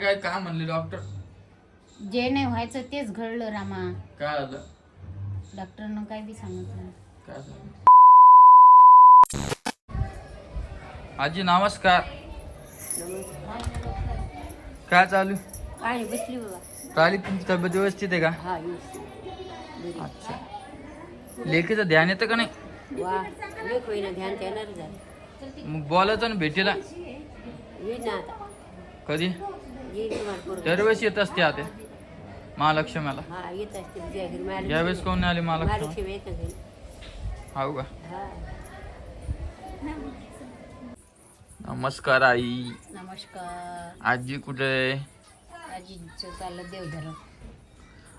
काय काय काय म्हणले डॉक्टर जे नाही व्हायचं तेच घडलं रामा. काय झालं? डॉक्टरनं काय बी सांगितलं. काय झालं आजी नमस्कार. काय चालू? काय बसली बाबा. चाली तुमची तब्येत व्यवस्थित आहे का? हा अच्छा. लेकीचं ध्यान येतं का नाही? वा एक होईना ध्यान देणार झालं. मग बोलायचं ना भेटीला? ना आता. कधी. दरवेळेस येत असते आता. महालक्ष्मीला हा येत असते महालक्ष्मी- यावेळेस कोण नाही आली महालक्ष्मी? महालक्ष्मी येत घरी. हो का? हा. नमस्कार आई. नमस्कार. आजी कुठे? आहे? आजीचं चाललं देवधर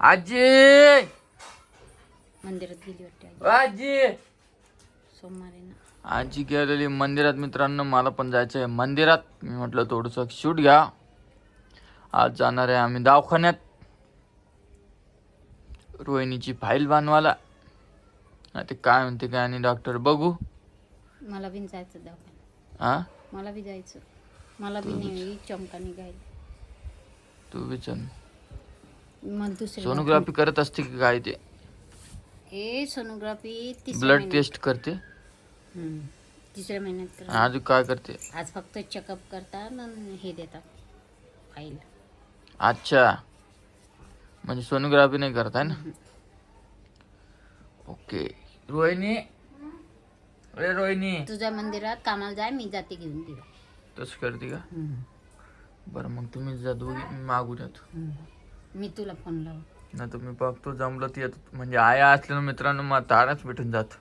आजी! मंदिरात गेली वाटते आजी. आजी! सोमवारी ना. आजी गेलेली मंदिरात मित्रांनो मला पण जायचं आहे मंदिरात. मी म्हटलं थोडंसं शूट घ्या. आज जाणार आहे आम्ही दवाखान्यात. रोहिणीची फाईल नाही ते काय म्हणते काय आणि डॉक्टर बघू. मला बी जायचं दवाखान्यात. हा मला बी जायचं. मला बी नाही चमका निघायला तू विचार. मग दुसरी सोनोग्राफी करत असते की काय ते? हे सोनोग्राफी ब्लड टेस्ट करते. तिसऱ्या महिन्यात अजून काय करते? आज फक्त चेकअप करतात आणि हे देतात. फाईल. अच्छा. म्हणजे सोनोग्राफी नाही करत आहे ना? ओके. रोहिणी? अरे रोहिणी. तुझ्या मंदिरात कामाला जाय मी जाते घेऊन तिला तसं करते का? बरं मग तुम्ही जा दोघी मी मागून येतो. मी तुला फोन लाव. नाही तर मी बघतो जमलं ते येतो. म्हणजे आया असल्यानं मित्रांनो मग ताराच भेटून जात.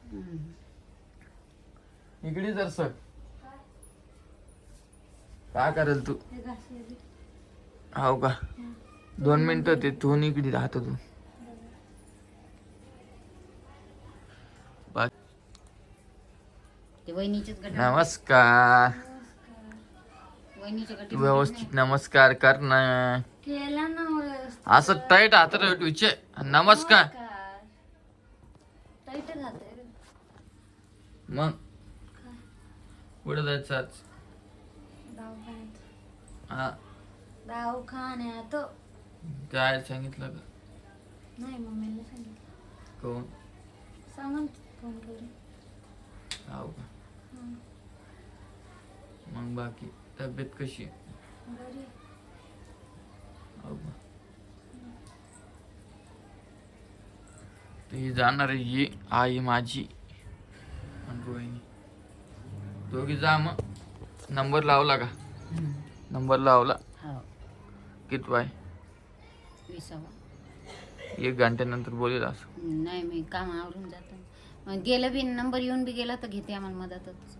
इकडे जर सर. काय करेल तू? हो का? दोन मिनिटं ते दोन इकडे राहतो तू. नमस्कार. व्यवस्थित नमस्कार कर ना. केला ना असं टाईट हातात विचे नमस्कार. मग? कुठं जायचं आज? हा. दवाखान्यात. काय सांगितलं का? नाही मम्मीला सांगितलं. कोण? सांगा फोन करून. हो का? मग बाकी तब्येत कशी आहे? बरी हो का? ही. जाणार आहे ही आई माझी आणि रोहिणी. दोघी जा मग. नंबर लावला का? नंबर लावला. किती वाय विसावा. एक घंट्यानंतर बोलेल असं. नाही मी काम आवरून जातो. मग गेलं बी नंबर येऊन बी गेला तर घेते आम्हाला मदतच.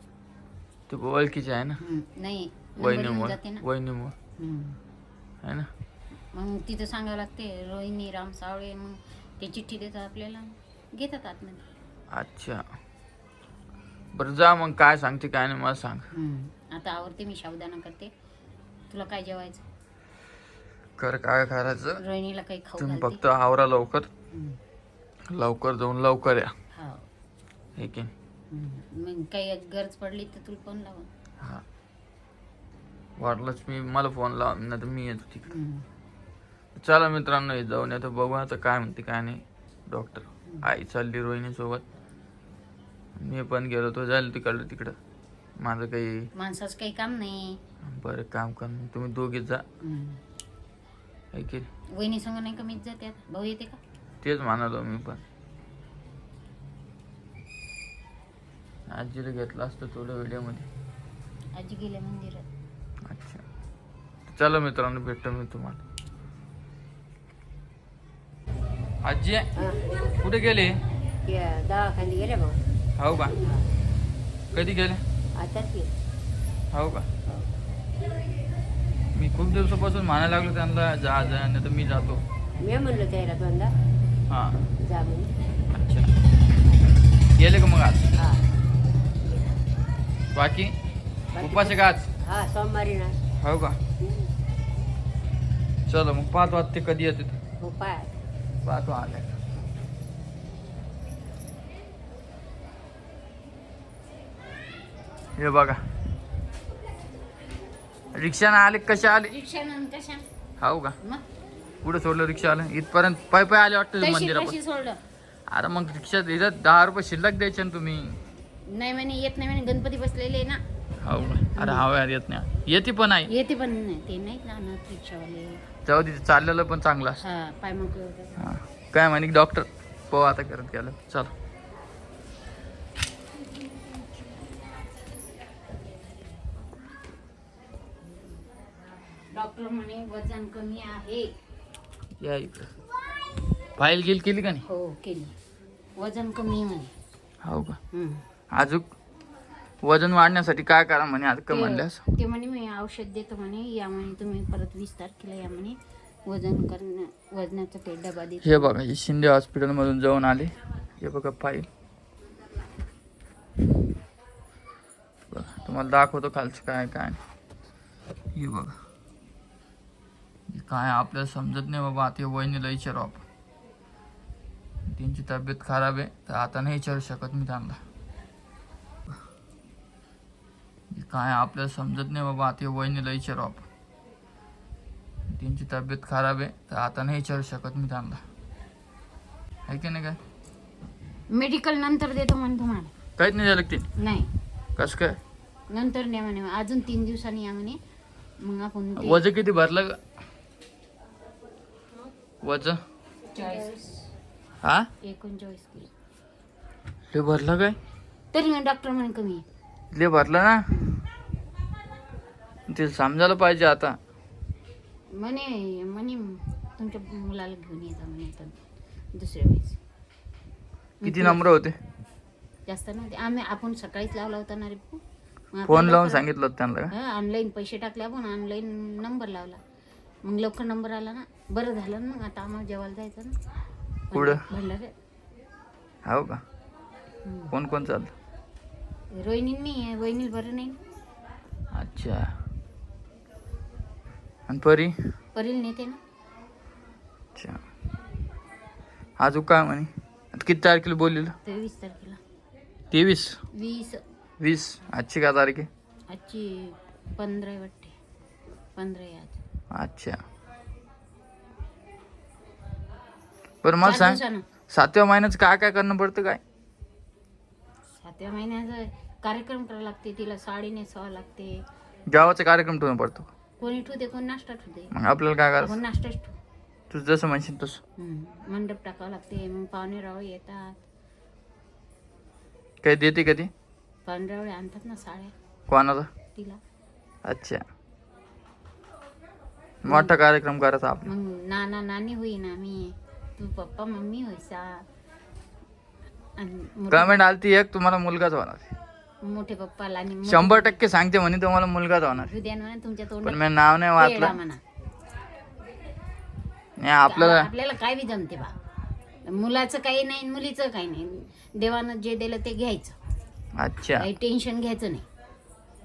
ते ओळखीचे आहे ना? नाही येऊन वहिनीमुळे जाते ना. वहिनीमुळे हम्म. आहे ना? मग तिथं सांगावं लागते रोहिणी राम सावळे मग ते चिठ्ठी देतात आपल्याला. घेतात आतमध्ये. अच्छा. बरं जा मग काय सांगते काय नाही मला सांग. आता आवडते मी सावधाना करते. तुला काय जेवायचं? कर काय करायचं? रोहिणीला काही खाऊ तुम्ही फक्त आवरा लवकर. लवकर जाऊन लवकर या. हो हे की हम्म. मग काही गरज पडली तर तुला फोन लावा. हा. वाटलंच मी मला फोन लाव नाही तर मी येतो तिकडे. चला मित्रांनो हे जाऊन येतो बघू आता काय म्हणते काय नाही. डॉक्टर आई चालली रोहिणी सोबत मी पण गेलो तो जाईल तिकडलं तिकडं. माझं काही माणसाचं काही काम नाही. बरं काम कर. तुम्ही दोघीच जा. वहिनी संग नाही का मीच जाते आता? भाऊ येते का? तेच म्हणालो मी पण. आजीला घेतलं असतं थोडं व्हिडिओमध्ये. आजी गेल्या मंदिरात. अच्छा. चला मित्रांनो भेटतो मी तुम्हाला. आजी कुठे गेले? दवाखान्यात गेल्या भाऊ. हो का? कधी गेले? आताच गेले. हो का? मी खूप दिवसापासून म्हणायला लागलो त्यांना जा जा नाही तर मी जातो. मी म्हणलं त्याला दोनदा हां. जा म्हणून. अच्छा. गेले का मग आज? हा. बाकी? उपास आहे का आज? हा सोमवारी ना. हो का? चलो मग पाच वाजते कधी येते ते. हो पाय पाच आले हे बघा. रिक्षाने आले कशा आले? रिक्षानं कशा? हाव का? मग? पुढे सोडलं रिक्षा आलं इथपर्यंत पाय पाय आले वाटतं कशी सोडलं. अरे मग रिक्षात इथं दहा रुपये शिल्लक द्यायचे ना तुम्ही. नाही म्हणे येत नाही म्हणे गणपती बसलेले ना. हो का? अरे हा यार येत नाही. येते पण आहे. येते पण नाही ते नाही रिक्षावाले. जाऊ दे चाललेलं पण चांगलं हा पाय मोकळे हा. काय म्हणे डॉक्टर हो आता करत गेलं. चल. डॉक्टर म्हणे वजन कमी आहे. या इकडं. फाईल गिल केली का नाही? हो केली. वजन कमी आहे. म्हणे हो का? हम्म. अजून वजन वाढण्यासाठी काय करा म्हणे का म्हणल्यास? ते ते म्हणे मी औषध देतो म्हणे. या म्हणे तुम्ही परत वीस तारखेला या म्हणे. वजन करणं वजनाचा ते डबा देतो. हे बघा हे शिंदे हॉस्पिटलमधून जाऊन आले. हे बघा फाईल. बघा तुम्हाला दाखवतो खालचं काय काय हे बघा. काय आपल्याला समजत नाही बाबा आता हे वहिनीला विचारू आपण. त्यांची तब्येत खराब आहे तर आता नाही विचारू शकत मी त्यांना. काय आपल्याला समजत नाही बाबा आता हे वहिनीला विचारू आपण. त्यांची तब्येत खराब आहे तर आता नाही विचारू शकत मी त्यांना. आहे की नाही काय? मेडिकल नंतर देतो म्हणे तुम्हाला. काहीच नाही झालं ते? नाही. कसं काय? नंतर नाही म्हणे अजून तीन दिवसांनी या म्हणे. मग आपण ते- वजन किती भरलं का? चाळीस हा? एकोणचाळीस किलो. ले भरलं काय? तरी डॉक्टर म्हणे कमी आहे. ले भरलं ना? ते समजायला पाहिजे आता. म्हणे म्हणे तुमच्या मुलाला घेऊन येता म्हणे आता दुसऱ्या वेळेस. किती नंबर होते? जास्त नव्हते. आम्ही आपण सकाळीच लावला होता ना रे फोन. लावून सांगितलं होतं त्यांना का? हा ऑनलाईन पैसे टाकले आपण ऑनलाईन नंबर लावला. मग लवकर नंबर आला ना. बरं झालं ना मग आता आम्हाला जेवायला जायचं ना. कुठं? भंडारे हो का. कोण कोण चाललं रोहिणींनी वहिनी बरं नाही. अच्छा. आणि परी? परील नेते ना. अच्छा. अजून काय म्हणे? आता किती तारखेला बोललेलं? तेवीस तारखेला. तेवीस? वीस. वीस? आजची का तारीख आहे? आजची पंधरा वाटते. पंधरा आहे आज. अच्छा. बरं मला चार सांग. दिवसानं. सातव्या महिन्याचं काय काय करणं पडतं काय? सातव्या महिन्याचा कार्यक्रम करावा लागते तिला साडी नेसावं लागते. गावाचा कार्यक्रम ठेवणं पडतो. कोणी ठेवते कोण नाश्ता ठेवते. मग आपल्याला काय करायचं? कोण नाश्ताच तू जसं म्हणशील तसं. हम्म. मंडप टाकावं लागते मग पाहुणे रावळे येतात. काही देते कधी पाहुणे रावळे आणतात ना साड्या. कोणाचा तिला. अच्छा. मोठा कार्यक्रम करायचा आपला मग नाना नानी होईन आम्ही तू पप्पा मम्मी होईसा. आणि मोठे- कमेंट आलती एक तुम्हाला मुलगाच होणार. मोठे पप्पा आणि मोठे- शंभर टक्के सांगते म्हणे तुम्हाला मुलगाच होणार. हृदयान म्हणा तुमच्या पण तोंडात मी नाव नाही पेढा वाचलं म्हणा. नाही आपल्याला आपल्याला काय बी जमते बा. मुलाचं काही नाही मुलीचं काही नाही. देवानं जे दिलं ते घ्यायचं. अच्छा. काही टेन्शन घ्यायचं नाही.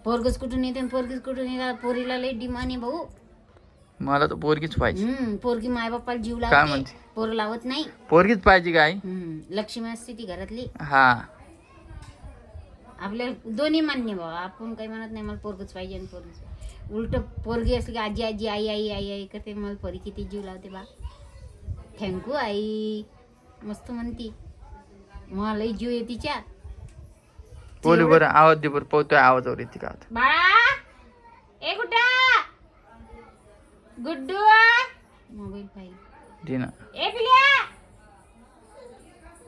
पोरगच कुठून येते पोरगीच कुठून येतात पोरीला लई डिमांड आहे भाऊ. मला तर पोरगीच पाहिजे. हम्म पोरगी मायबापाला जीव काय लावते म्हणते? पोर लावत नाही. पोरगीच पाहिजे काय? हम्म लक्ष्मी असते ती घरातली. हा. आपल्याला दोन्ही मान्य बाबा आपण काही म्हणत नाही मला पोरगच पाहिजे आणि पोरगच उलट पोरगी असली की आजी आजी आई आई आई आई करते मला पोरी किती जीव लावते बा. थँक्यू आई. मस्त म्हणती. मला जीव आहे तिच्या. बोलू बरं आवाज दे बरं. पोहतोय आवाजावर येते का आता? बाळा! ए कुठा? गुड्डू मोबाईल पाहिजे. दे ना.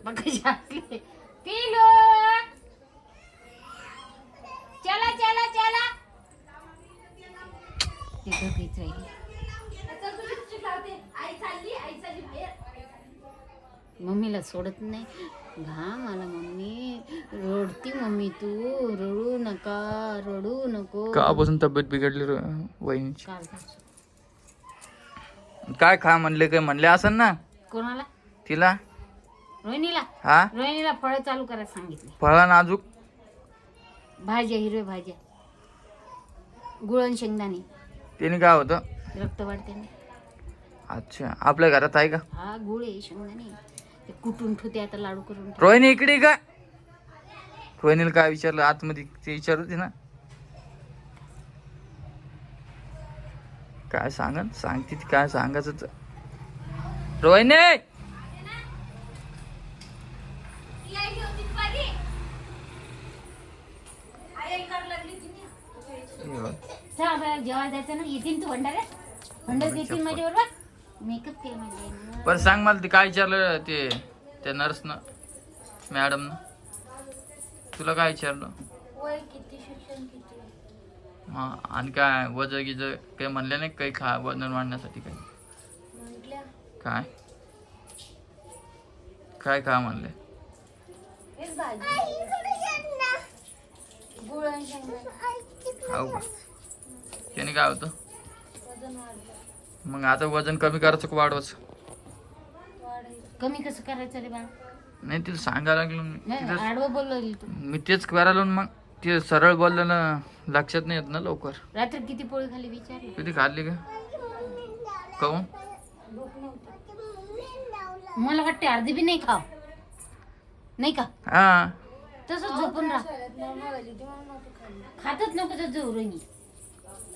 बघ. पिलू! चला चला चला. राहिली. मम्मीला सोडत नाही. घाम आला मम्मी. रडती मम्मी तू. रडू नका रडू नको. कापासून तब्येत बिघडली वहिनीची. कालपासून. काय खा म्हणले काय म्हणले? असन ना? कोणाला? तिला? रोहिणीला? हा? रोहिणीला फळं चालू करायला सांगितले. फळा नाजूक भाज्या हिरव्या भाज्या. गुळण शेंगदाणे. त्याने काय होतं? रक्त वाढते. ना अच्छा. आपल्या घरात आहे का? हा गुळ आहे शेंगदाणे ते कुटून ठेवते आता लाडू करून. रोहिणी इकडे का? रोहिणीला काय विचारलं? आतमध्ये ते विचारत होती ना? काय सांगन? सांगते ती काय सांगायचं रोहिणी! चल जेव्हा जायचं ना येतील तू भंडार येतील माझ्या बरोबर मेकअप माझ्या बरं सांग मला ते काय विचारलं ते त्या नर्सनं मॅडमनं. तुला काय विचारलं? किती शिक्षण किती? हा आणि काय वज गिज काही म्हणले नाही काही खा वजन वाढण्यासाठी काही? म्हटल्या काय? काय खा म्हणले? खाऊ का त्याने काय होतं? वजन वाढलं. मग आता वजन कमी करायचं का वाढवायचं? वाढायचं. कमी कसं करायचं रे बा? नाही तिला सांगायला लागलो आडवं बोललो मी तेच करायला मग. ते सरळ बोललेलं लक्षात नाही येत ना लवकर. रात्री किती पोळी खाली विचार किती खाल्ली का काऊन मला वाटते अर्धी बी नाही खाव. नाही का? हा. तसंच झोपून राहा. खातच नको तर जोरणी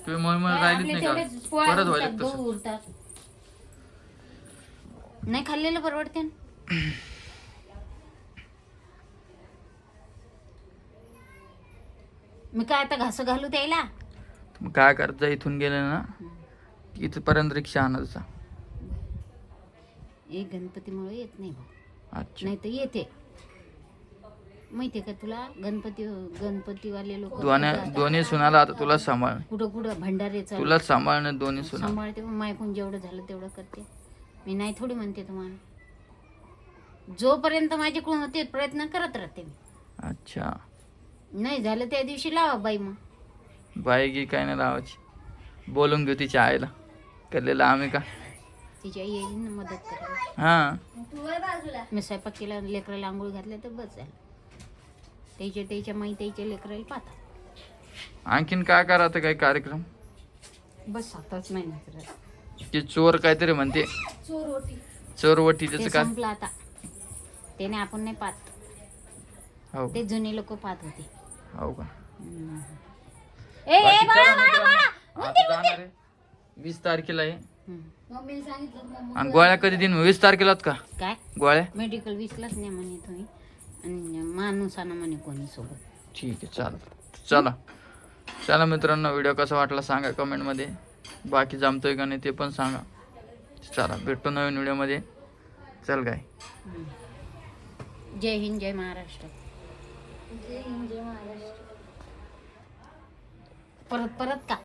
तुम्ही मळमळ राहिलीच नाही तेवढेच का पोळ्या परत उरतात, व्हायला तसं. गहू उरतात. नाही खाल्लेलं परवडते ना? मी काय आता घास घालू त्याला? मग काय करायचं? इथून गेले ना इथपर्यंत रिक्षा आणायचा. एक गणपतीमुळे येत नाही भाऊ अच्छा. नाही तर येते. माहितीये का तुला? गणपती गणपतीवाले लोक दोन्ही दोन्ही सुनाला आता तुला सांभाळ. कुठं कुठं भंडारे चालू तुला सांभाळणं दोन्ही सुना. सांभाळते पण मायकून जेवढं झालं तेवढं करते. मी नाही थोडी म्हणते तुम्हाला. जोपर्यंत माझ्याकडून होते प्रयत्न करत राहते मी. अच्छा. नाही झालं त्या दिवशी लावा बाई मग. बाई गी काय नाही लावायची. बोलून घेऊ तिच्या आईला. केलेलं आम्ही का? तिच्या आई येईल ना मदत करायला. हा. मी स्वयंपाक केला लेकराला आंघोळ घातल्या तर बस झालं. त्याच्या त्याच्या माई त्याच्या लेकराला पाहता आणखीन काय करा आता काही कार्यक्रम? बस सातच महिन्यात ते चोर काहीतरी म्हणते. चोरवटी ते त्याचं काय? संपलं आता. त्याने आपण नाही पाहत. हो. ते जुने लोक पाहत होते. हो का? ए, ए, बाकी बाळा, चला बाळा, मित्रांनो, बाळा. आता जाणार आहे. वीस तारखेला आहे. आणि गोळ्या कधी दिन वीस तारखेलाच का? काय? गोळ्या? मेडिकल विसलाच नाही म्हणे तुम्ही. आणि माणूस आणा म्हणे कोणी सोबत. ठीक आहे चाल चला. चला मित्रांनो व्हिडिओ कसा वाटला सांगा कमेंटमध्ये. बाकी जमतोय का नाही ते पण सांगा. चला भेटतो नवीन व्हिडिओमध्ये. चल काय जय हिंद जय महाराष्ट्र. जय हिंद जय महाराष्ट्र परत परत का?